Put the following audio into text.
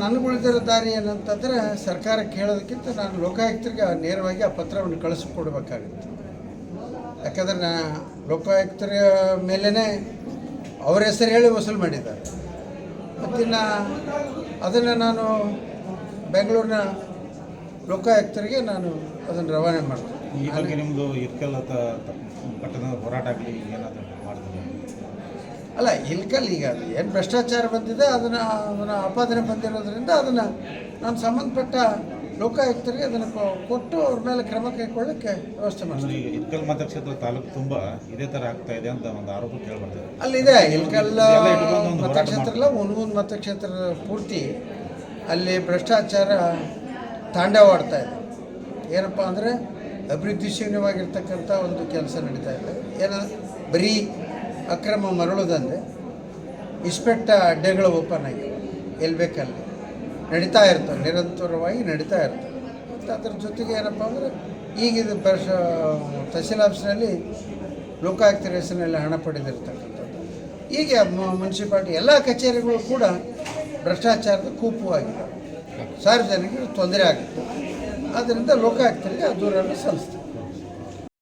ನನಗೆ ಉಳಿದಿರೋ ದಾರಿ ಏನಂತಂದರೆ ಸರ್ಕಾರ ಕೇಳೋದಕ್ಕಿಂತ ನಾನು ಲೋಕಾಯುಕ್ತರಿಗೆ ನೇರವಾಗಿ ಆ ಪತ್ರವನ್ನು ಕಳಿಸ್ಕೊಡ್ಬೇಕಾಗುತ್ತೆ. ಯಾಕಂದ್ರೆ ನಾ ಲೋಕಾಯುಕ್ತರ ಮೇಲೇ ಅವರ ಹೆಸರು ಹೇಳಿ ವಸೂಲು ಮಾಡಿದ್ದಾರೆ. ಮತ್ತಿನ್ನು ಅದನ್ನು ನಾನು ಬೆಂಗಳೂರಿನ ಲೋಕಾಯುಕ್ತರಿಗೆ ನಾನು ಅದನ್ನು ರವಾನೆ ಮಾಡ್ತೀನಿ. ಈ ನಿಮ್ಮದು ಇದಕ್ಕೆಲ್ಲ ಪಟ್ಟಣದ ಹೋರಾಟ ಆಗಲಿ ಏನಾದರೂ ಮಾಡಿದ್ರೆ? ಅಲ್ಲ ಇಲ್ಕಲ್ ಈಗ ಅದು ಏನು ಭ್ರಷ್ಟಾಚಾರ ಬಂದಿದೆ ಅದನ್ನು ಅದನ್ನು ಆಪಾದನೆ ಬಂದಿರೋದ್ರಿಂದ ಅದನ್ನು ನಾನು ಸಂಬಂಧಪಟ್ಟ ಲೋಕಾಯುಕ್ತರಿಗೆ ಅದನ್ನು ಕೊಟ್ಟು ಅವ್ರ ಮೇಲೆ ಕ್ರಮ ಕೈಗೊಳ್ಳೋಕ್ಕೆ ವ್ಯವಸ್ಥೆ ಮಾಡ್ತೀವಿ ಮಾಡ್ತೀನಿ ಈಗ ಇರ್ಕಲ್ ಮತಕ್ಷೇತ್ರ ತಾಲೂಕು ತುಂಬ ಇದೇ ಥರ ಆಗ್ತಾ ಇದೆ ಅಂತ ಒಂದು ಆರೋಪ ಕೇಳ್ಬರ್ತದೆ. ಅಲ್ಲಿದೆ ಇಲ್ಕಲ್ ಒಂದು ಮತಕ್ಷೇತ್ರ ಎಲ್ಲ ಹುನಗುಂದ ಮತಕ್ಷೇತ್ರ ಪೂರ್ತಿ ಅಲ್ಲಿ ಭ್ರಷ್ಟಾಚಾರ ತಾಂಡವಾಡ್ತಾ ಇದೆ. ಏನಪ್ಪ ಅಂದರೆ ಅಭಿವೃದ್ಧಿ ಶೂನ್ಯವಾಗಿರ್ತಕ್ಕಂಥ ಒಂದು ಕೆಲಸ ನಡೀತಾ ಇದೆ. ಏನ ಬರೀ ಅಕ್ರಮ ಮರಳೋದಂದರೆ ಇಸ್ಪೆಕ್ಟ ಅಡ್ಡೆಗಳು ಓಪನ್ ಆಗಿ ಎಲ್ಲಿ ಬೇಕಲ್ಲಿ. ನಡೀತಾ ಇರ್ತವೆ, ನಿರಂತರವಾಗಿ ನಡೀತಾ ಇರ್ತವೆ. ಮತ್ತು ಅದ್ರ ಜೊತೆಗೆ ಏನಪ್ಪ ಅಂದರೆ ಈಗ ಇದು ಬರ್ಷ ತಹಸೀಲ್ ಆಫೀಸ್ನಲ್ಲಿ ಲೋಕಾಯುಕ್ತ ಹೆಸರಿನಲ್ಲಿ ಹಣ ಪಡೆದಿರ್ತಕ್ಕಂಥದ್ದು. ಈಗ ಮುನ್ಸಿಪಾಲ್ಟಿ ಎಲ್ಲ ಕಚೇರಿಗಳು ಕೂಡ ಭ್ರಷ್ಟಾಚಾರದ ಕೂಪು ಆಗಿದೆ ತೊಂದರೆ ಆಗುತ್ತೆ ಆದ್ದರಿಂದ ಲೋಕಾಯುಕ್ತರಿಗೆ ಆ ದೂರನ್ನು ಸಲ್ಲಿಸ್ತಾರೆ.